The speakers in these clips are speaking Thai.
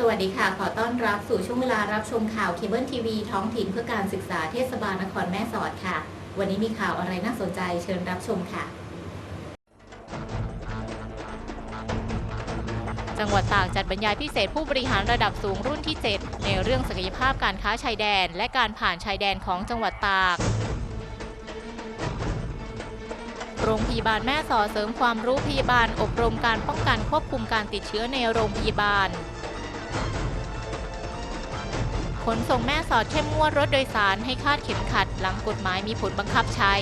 สวัสดีค่ะ ขอต้อนรับสู่ช่วงเวลารับชมข่าวเคเบิลทีวีท้องถิ่นเพื่อการศึกษาเทศบาลนครแม่สอดค่ะ วันนี้มีข่าวอะไรน่าสนใจเชิญรับชมค่ะ จังหวัดตากจัดบรรยายพิเศษผู้บริหารระดับสูงรุ่นที่ 7 ในเรื่องศักยภาพการค้าชายแดน และการผ่านชายแดนของจังหวัดตากโรงพยาบาลแม่สอดเสริมความรู้พยาบาล อบรมการป้องกันควบคุมการติดเชื้อในโรงพยาบาล ขนส่งแม่สอดเข้มงวดรถโดยสารให้คาดเข็มขัดหลังกฎหมายมีผลบังคับใช้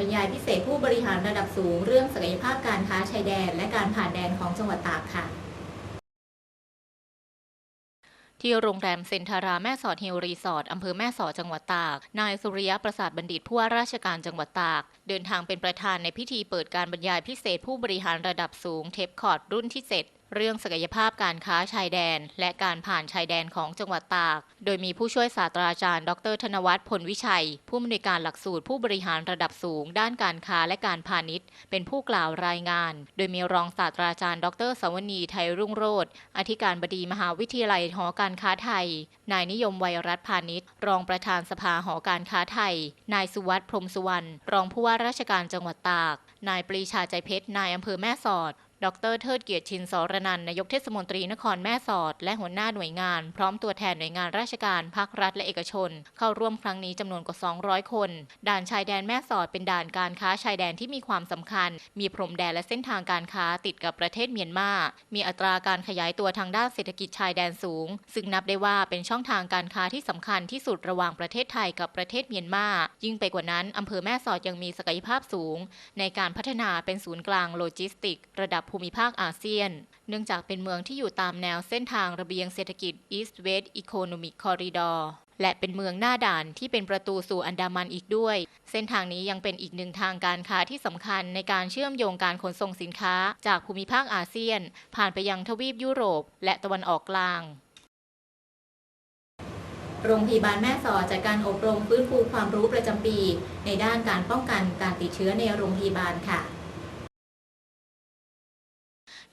รบรรยายพิเศษผู้บริหารระดับสูง เรื่องศักยภาพการค้าชายแดน และการผ่านแดนของจังหวัดตากค่ะที่โรงแรมเซนทาราแม่สอดฮิลรีสอร์ทอำเภอแม่สอดจังหวัดตาก นายสุริยะประสาทบัณฑิตผู้ว่าราชการจังหวัดตาก เดินทางเป็นประธานในพิธีเปิดการบรรยายพิเศษผู้บริหารระดับสูงเทปคอร์ดรุ่นที่ 7 เรื่องศักยภาพการค้าชายแดน และการผ่านชายแดนของจังหวัดตาก โดยมีผู้ช่วยศาสตราจารย์ ดร ธนวัฒน์พลวิชัย ผู้อำนวยการหลักสูตรผู้บริหารระดับสูง ด้านการค้าและการพาณิชย์ เป็นผู้กล่าวรายงาน โดยมีรองศาสตราจารย์ ดรสวนีไทยรุ่งโรจน์อธิการบดีมหาวิทยาลัยหอการค้าไทย นายนิยมไวยรัตพาณิชย์ รองประธานสภาหอการค้าไทย นายสุวัสด์พรมสุวรรณรองผู้ว่าราชการจังหวัดตาก นายปรีชาใจเพชรนายอำเภอแม่สอด ดรเทิดเกียรติชินสรนันนายกเทศมนตรีนครแม่สอด และหัวหน้าหน่วยงาน พร้อมตัวแทนหน่วยงานราชการภาครัฐและเอกชน เข้าร่วมครั้งนี้จำนวนกว่า 200 คน ด่านชายแดนแม่สอดเป็นด่านการค้าชายแดนที่มีความสำคัญ มีพรมแดนและเส้นทางการค้าติดกับประเทศเมียนมา มีอัตราการขยายตัวทางด้านเศรษฐกิจชายแดนสูง ซึ่งนับได้ว่าเป็นช่องทางการค้าที่สำคัญที่สุดระหว่างประเทศไทยกับประเทศเมียนมา ยิ่งไปกว่านั้นอำเภอแม่สอดยังมีศักยภาพสูง ในการพัฒนาเป็นศูนย์กลางโลจิสติก ระดับภูมิภาคอาเซียน เนื่องจากเป็นเมืองที่อยู่ตามแนวเส้นทางระเบียงเศรษฐกิจ East West Economic Corridor และเป็นเมืองหน้าด่านที่เป็นประตูสู่อันดามันอีกด้วย เส้นทางนี้ยังเป็นอีกหนึ่งทางการค้าที่สำคัญในการเชื่อมโยงการขนส่งสินค้าจากภูมิภาคอาเซียน ผ่านไปยังทวีปยุโรป และตะวันออกกลาง โรงพยาบาลแม่สอดจัดการอบรมฟื้นฟูความรู้ประจำปี ในด้านการป้องกันการติดเชื้อในโรงพยาบาลค่ะ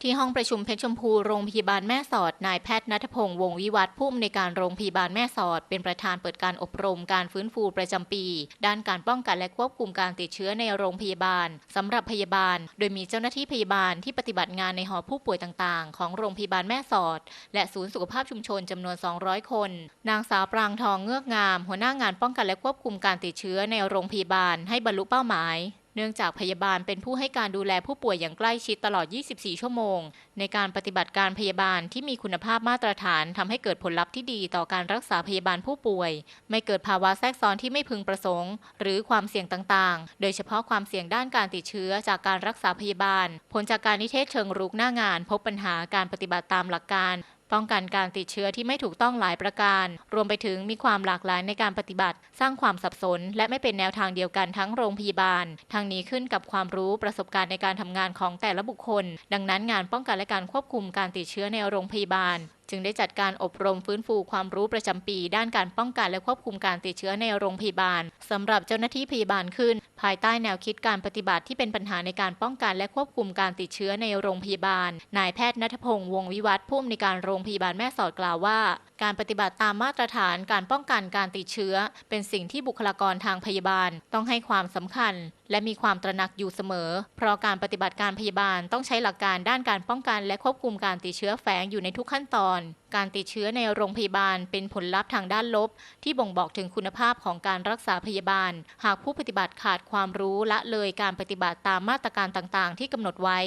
ที่ห้องประชุมเพชรชมพูโรงพยาบาลแม่สอด นายแพทย์นัทพงษ์วงศ์วิวัฒน์ผู้อำนวยการโรงพยาบาลแม่สอด เป็นประธานเปิดการอบรมการฟื้นฟูประจำปี ด้านการป้องกันและควบคุมการติดเชื้อในโรงพยาบาลสำหรับพยาบาล โดยมีเจ้าหน้าที่พยาบาลที่ปฏิบัติงานในหอผู้ป่วยต่างๆ ของโรงพยาบาลแม่สอด และศูนย์สุขภาพชุมชนจำนวน 200 คน นางสาวปรางทองเงือกงาม หัวหน้างานป้องกันและควบคุมการติดเชื้อในโรงพยาบาลให้บรรลุเป้าหมาย เนื่องจากพยาบาลเป็นผู้ให้การดูแลผู้ป่วยอย่างใกล้ชิดตลอด 24 ชั่วโมง ในการปฏิบัติการพยาบาลที่มีคุณภาพมาตรฐานทำให้เกิดผลลัพธ์ที่ดีต่อการรักษาพยาบาลผู้ป่วย ไม่เกิดภาวะแทรกซ้อนที่ไม่พึงประสงค์ หรือความเสี่ยงต่างๆ โดยเฉพาะความเสี่ยงด้านการติดเชื้อจากการรักษาพยาบาล ผลจากการนิเทศเชิงรุกหน้างาน พบปัญหาการปฏิบัติตามหลักการ ป้องกันการติดเชื้อที่ไม่ถูกต้องหลายประการ รวมไปถึงมีความหลากหลายในการปฏิบัติ สร้างความสับสน และไม่เป็นแนวทางเดียวกันทั้งโรงพยาบาลทางนี้ขึ้นกับความรู้ประสบการณ์ในการทำงานของแต่ละบุคคล ดังนั้นงานป้องกันและการควบคุมการติดเชื้อในโรงพยาบาลจึงได้จัดการอบรมฟื้นฟูความรู้ประจำปี ด้านการป้องกันและควบคุมการติดเชื้อในโรงพยาบาลสำหรับเจ้าหน้าที่พยาบาลขึ้น ภายใต้แนวคิดการปฏิบัติที่เป็นปัญหาในการป้องกันและควบคุมการติดเชื้อในโรงพยาบาล นายแพทย์นัทพงศ์วงศ์วิวัฒน์ผู้อำนวยการโรงพยาบาลแม่สอดกล่าวว่า การปฏิบัติตามมาตรฐานการป้องกันการติดเชื้อ เป็นสิ่งที่บุคลากรทางพยาบาลต้องให้ความสำคัญ และมีความตระหนักอยู่เสมอ เพราะการปฏิบัติการพยาบาลต้องใช้หลักการด้านการป้องกัน และควบคุมการติดเชื้อแฝงอยู่ในทุกขั้นตอน การติดเชื้อในโรงพยาบาลเป็นผลลัพธ์ทางด้านลบ ที่บ่งบอกถึงคุณภาพของการรักษาพยาบาล หากผู้ปฏิบัติขาดความรู้ละเลยการปฏิบัติตามมาตรการต่างๆ ที่กำหนดไว้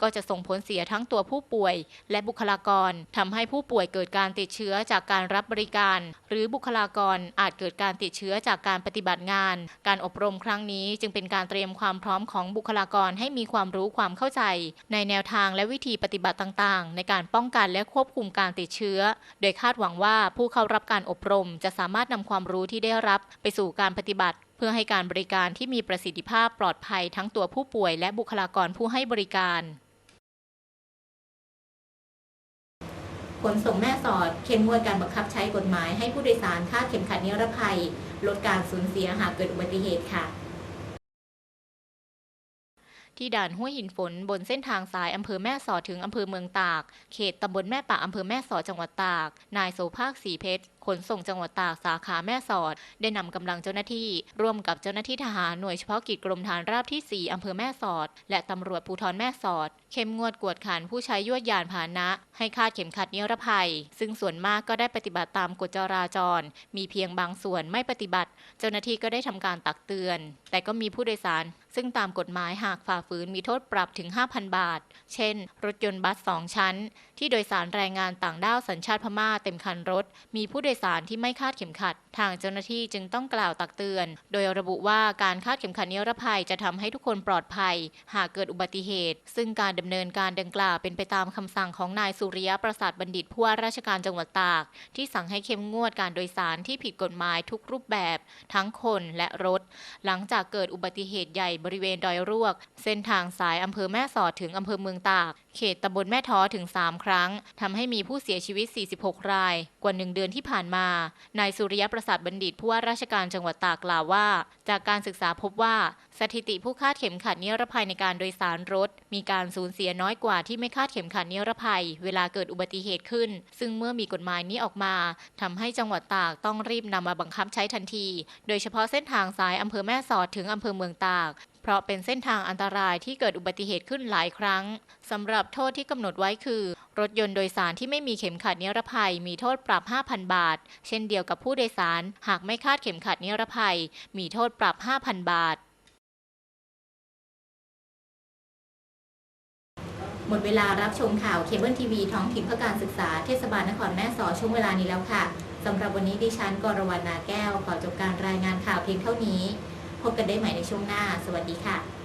ก็จะส่งผลเสียทั้งตัวผู้ป่วย และบุคลากรทำให้ผู้ป่วยเกิดการติดเชื้อจากาการรับบริการ หรือบุคลากรอาจเกิดการติดเชื้อจากการปฏิบัติงาน การอบรมครั้งนี้จึงเป็นการเตรียมความพร้อมของบุคลากรให้มีความรู้ความเข้าใจ ในแนวทางและวิธีปฏิบัติต่างๆ ในการป้องกันและควบคุมการติดเชื้อ โดยคาดหวังว่าผู้เข้ารับการอบรมจะสามารถนำความรู้ที่ได้รับไปสู่การปฏิบัติเพื่อให้การบริการที่มีประสิทธิภาพปลอดภัยทั้งตัวผู้ป่วยและบุคลากรผู้ให้บริการ ขนส่งแม่สอดเข้มงวดการบังคับใช้กฎหมายให้ผู้โดยสารคาดเข็มขัดนิรภัย ลดการสูญเสียหากเกิดอุบัติเหตุค่ะ ที่ด่านห้วยหินฝนบนเส้นทางสายอำเภอแม่สอดถึงอำเภอเมืองตาก เขตตำบลแม่ป่าอำเภอแม่สอดจังหวัดตาก นายโสภาคสีเพชร ขนส่งจังหวัดตากสาขาแม่สอด ได้นำกำลังเจ้าหน้าที่ ร่วมกับเจ้าหน้าที่ทหารหน่วยเฉพาะกิจกรมฐานราบที่ 4อำเภอแม่สอด และตำรวจภูธรแม่สอด เข้มงวดกวดขันผู้ใช้ยวดยานพาหนะ ให้คาดเข็มขัดนิรภัย ซึ่งส่วนมากก็ได้ปฏิบัติตามกฎจราจร มีเพียงบางส่วนไม่ปฏิบัติ เจ้าหน้าที่ก็ได้ทำการตักเตือน แต่ก็มีผู้โดยสาร ซึ่งตามกฎหมายหากฝ่าฝืนมีโทษปรับถึง 5,000 บาท เช่น รถยนต์บัส2ชั้น ที่โดยสารแรงงานต่างด้าวสัญชาติพม่าเต็มคันรถ มีผู้โดยสารที่ไม่คาดเข็มขัด ทางเจ้าหน้าที่จึงต้องกล่าวตักเตือน โดยระบุว่าการคาดเข็มขัดนิรภัยจะทำให้ทุกคนปลอดภัย หากเกิดอุบัติเหตุ ซึ่งการดำเนินการดังกล่าวเป็นไปตามคำสั่งของนายสุริยะประสาทบัณฑิตผู้ว่าราชการจังหวัดตาก ที่สั่งให้เข้มงวดการโดยสารที่ผิดกฎหมายทุกรูปแบบ ทั้งคนและรถ หลังจากเกิดอุบัติเหตุใหญ่บริเวณดอยรวก เส้นทางสายอำเภอแม่สอดถึงอำเภอเมืองตาก เขตตำบลแม่ท้อถึง 3 ครั้งทำให้มีผู้เสียชีวิต 46 ราย กว่า 1 เดือนที่ผ่านมา นายสุริยะประสาทบัณฑิตผู้ว่าราชการจังหวัดตากกล่าวว่า จากการศึกษาพบว่า สถิติผู้คาดเข็มขัดนิรภัยในการโดยสารรถ มีการสูญเสียน้อยกว่าที่ไม่คาดเข็มขัดนิรภัย เวลาเกิดอุบัติเหตุขึ้น ซึ่งเมื่อมีกฎหมายนี้ออกมาทำให้จังหวัดตากต้องรีบนำมาบังคับใช้ทันที โดยเฉพาะเส้นทางสายอำเภอแม่สอดถึงอำเภอเมืองตากเพราะเป็นเส้นทางอันตรายที่เกิดอุบัติเหตุขึ้นหลายครั้ง สำหรับโทษที่กำหนดไว้คือ รถยนต์โดยสารที่ไม่มีเข็มขัดนิรภัย มีโทษปรับ 5,000 บาท เช่นเดียวกับผู้โดยสาร หากไม่คาดเข็มขัดนิรภัย มีโทษปรับ 5,000 บาท หมดเวลารับชมข่าวเคเบิลทีวีท้องถิ่นเพื่อการศึกษาเทศบาลนครแม่สอดช่วงเวลานี้แล้วค่ะสำหรับวันนี้ดิฉันกรวรรณนาแก้วขอจบการรายงานข่าวเพียงเท่านี้ พบกันได้ใหม่ในช่วงหน้า สวัสดีค่ะ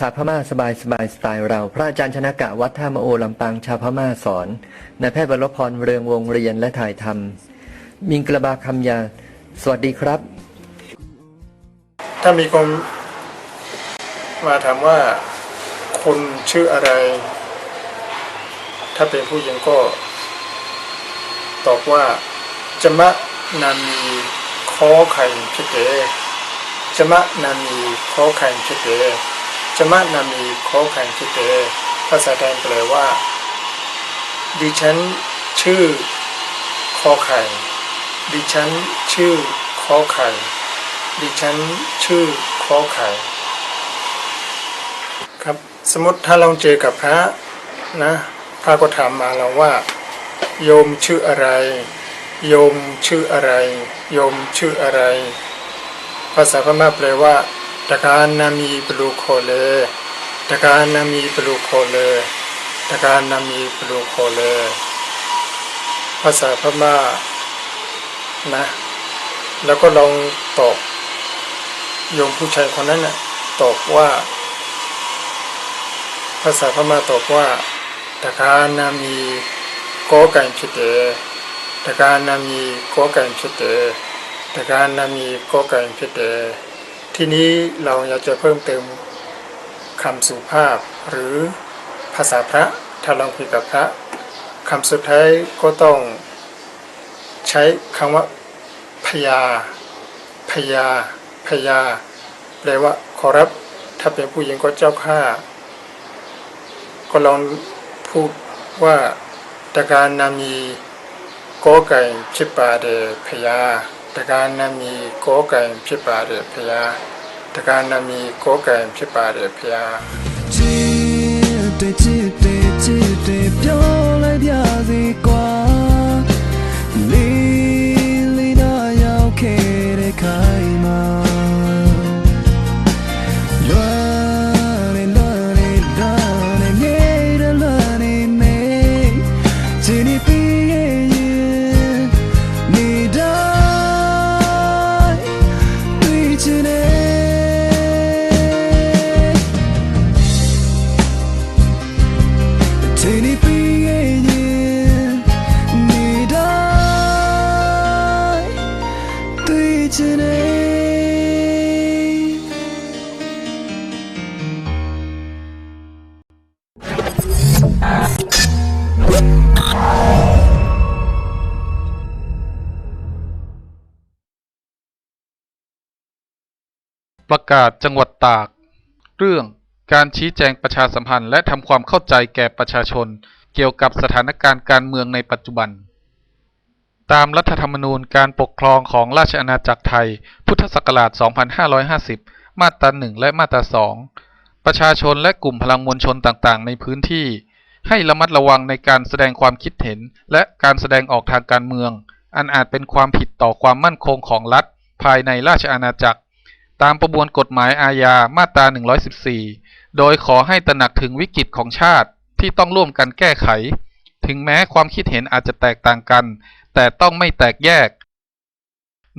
ษาพม่าสบายสบายสไตล์เรา พระอาจารย์ชนะกะวัดท่ามโอลำปางชาวพม่าสอนนายแพทย์วรพรเรืองวงเรียนและถ่ายทำมิงกระบาคำยา สวัสดีครับ ถ้ามีคนมาถามว่าคุณชื่ออะไร ถ้าเป็นผู้หญิงก็ ตอบว่าจมะนามีขอไข่พิเตจมะนามีขอไข่พิเต จะมะนามีขอไข่พิเตภาษาไทยแปลว่า ดิฉันชื่อขอไข่ ดิฉันชื่อขอไข่ ดิฉันชื่อขอไข่ ครับสมมติถ้าเราเจอกับพระนะพระก็ถามมาเราว่า โยมชื่ออะไร โยมชื่ออะไร โยมชื่ออะไร ภาษาพม่าแปลว่า ตะการนามีปลูโคเลตะการนามีปลูโคเลตะการนามีปลูโคเล ภาษาพม่านะ แล้วก็ลองตอบ โยมผู้ชายคนนั้นน่ะตอบว่า ภาษาพม่าตอบว่าตะการนามีกอไก่ဖြစ်တယ်ตะการนามีกอไก่ဖြစ်တယ်ตะการนามีกอไก่ဖြစ်တယ် ทีนี้เราอยากจะเพิ่มเติมคำสุภาพ หรือภาษาพระถ้าลองคุยกับพระคำสุดท้ายก็ต้องใช้คำว่าพยา พยา พยา แปลว่าขอรับ ถ้าเป็นผู้หญิงก็เจ้าข้าก็ลองพูดว่าตะการนามีกอไก่ชิปาเดพยา တက္ကနမီကောကံဖြစ်ပါတယ်ဖရာတက္ကနမီကောကံဖြစ်ပါတယ်ဖရာချစ်တဲ့ချစ်တဲ့ချစ်တဲ့ပြော ประกาศจังหวัดตาก เรื่องการชี้แจงประชาสัมพันธ์และทำความเข้าใจแก่ประชาชน เกี่ยวกับสถานการณ์การเมืองในปัจจุบัน ตามรัฐธรรมนูญการปกครองของราชอาณาจักรไทย พุทธศักราช 2550 มาตรา 1 และมาตรา 2 ประชาชนและกลุ่มพลังมวลชนต่างๆ ในพื้นที่ ให้ระมัดระวังในการแสดงความคิดเห็น และการแสดงออกทางการเมือง อันอาจเป็นความผิดต่อความมั่นคงของรัฐ ภายในราชอาณาจักร ตามประมวลกฎหมายอาญามาตรา 114 โดยขอให้ตระหนักถึงวิกฤตของชาติที่ต้องร่วมกันแก้ไข ถึงแม้ความคิดเห็นอาจจะแตกต่างกัน แต่ต้องไม่แตกแยก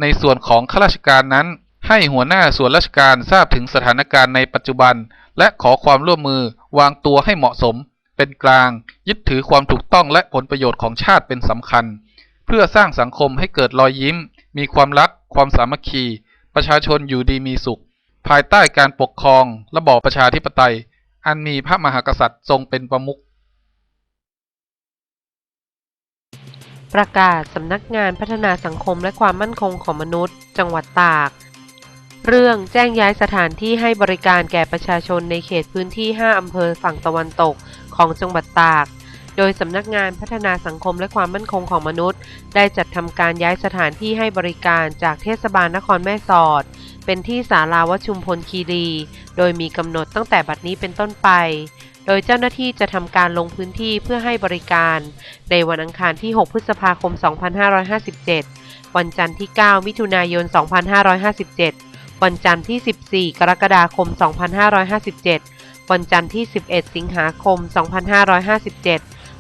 ในส่วนของข้าราชการนั้น ให้หัวหน้าส่วนราชการทราบถึงสถานการณ์ในปัจจุบัน และขอความร่วมมือวางตัวให้เหมาะสม เป็นกลาง ยึดถือความถูกต้องและผลประโยชน์ของชาติเป็นสำคัญ เพื่อสร้างสังคมให้เกิดรอยยิ้ม มีความรัก ความสามัคคี ประชาชนอยู่ดีมีสุข ภายใต้การปกครอง ระบอบประชาธิปไตย อันมีพระมหากษัตริย์ทรงเป็นประมุข ประกาศสำนักงานพัฒนาสังคมและความมั่นคงของมนุษย์ จังหวัดตาก เรื่องแจ้งย้ายสถานที่ให้บริการแก่ประชาชนในเขตพื้นที่ 5 อำเภอฝั่งตะวันตกของจังหวัดตาก โดยสำนักงานพัฒนาสังคมและความมั่นคงของมนุษย์ ได้จัดทำการย้ายสถานที่ให้บริการจากเทศบาลนครแม่สอด เป็นที่ศาลาวชุมพลคีรี โดยมีกำหนดตั้งแต่บัดนี้เป็นต้นไป โดยเจ้าหน้าที่จะทำการลงพื้นที่เพื่อให้บริการ ในวันอังคารที่ 6 พฤษภาคม 2557 วันจันทร์ที่ 9 มิถุนายน 2557 วันจันทร์ที่ 14 กรกฎาคม 2557 วันจันทร์ที่ 11 สิงหาคม 2557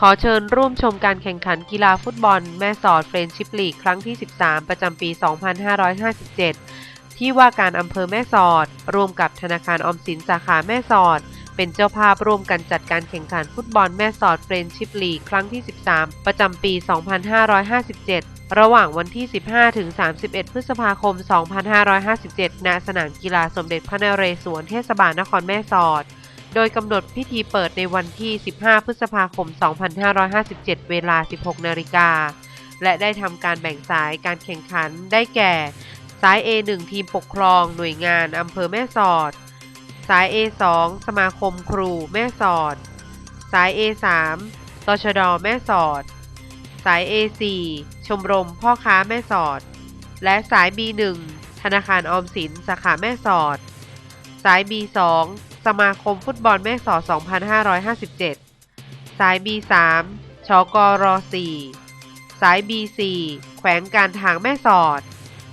ขอเชิญร่วมชมการแข่งขันกีฬาฟุตบอล แม่สอดเฟรนชิพลีกครั้งที่ 13 ประจำปี 2557 ที่ว่าการอำเภอแม่สอด ร่วมกับธนาคารออมสินสาขาแม่สอด เป็นเจ้าภาพร่วมกันจัดการแข่งขันฟุตบอลแม่สอดเฟรนชิพลีกครั้งที่ 13 ประจำปี 2557 ระหว่างวันที่ 15ถึง31 พฤษภาคม 2557 ณ สนามกีฬาสมเด็จพระนเรศวรเทศบาลนครแม่สอด โดยกำหนดพิธีเปิดในวันที่ 15 พฤษภาคม 2557 เวลา 16 นาฬิกา และได้ทำการแบ่งสายการแข่งขันได้แก่ สาย A1 ทีมปกครอง หน่วยงานอำเภอแม่สอด สาย A2 สมาคมครูแม่สอด สาย A3 ตชดแม่สอด สาย A4 ชมรมพ่อค้าแม่สอด และสาย B1 ธนาคารออมสินสาขาแม่สอด สาย B2 สมาคมฟุตบอลแม่สอด 2557 สาย B3 ชกร4สาย B4 แขวงการทางแม่สอด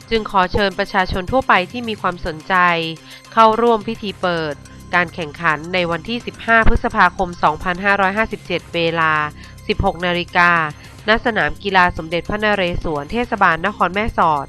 จึงขอเชิญประชาชนทั่วไปที่มีความสนใจ เข้าร่วมพิธีเปิด การแข่งขันในวันที่ 15 พฤษภาคม 2557 เวลา 16 นาฬิกาณสนามกีฬาสมเด็จพระนเรศวรเทศบาลนครแม่สอด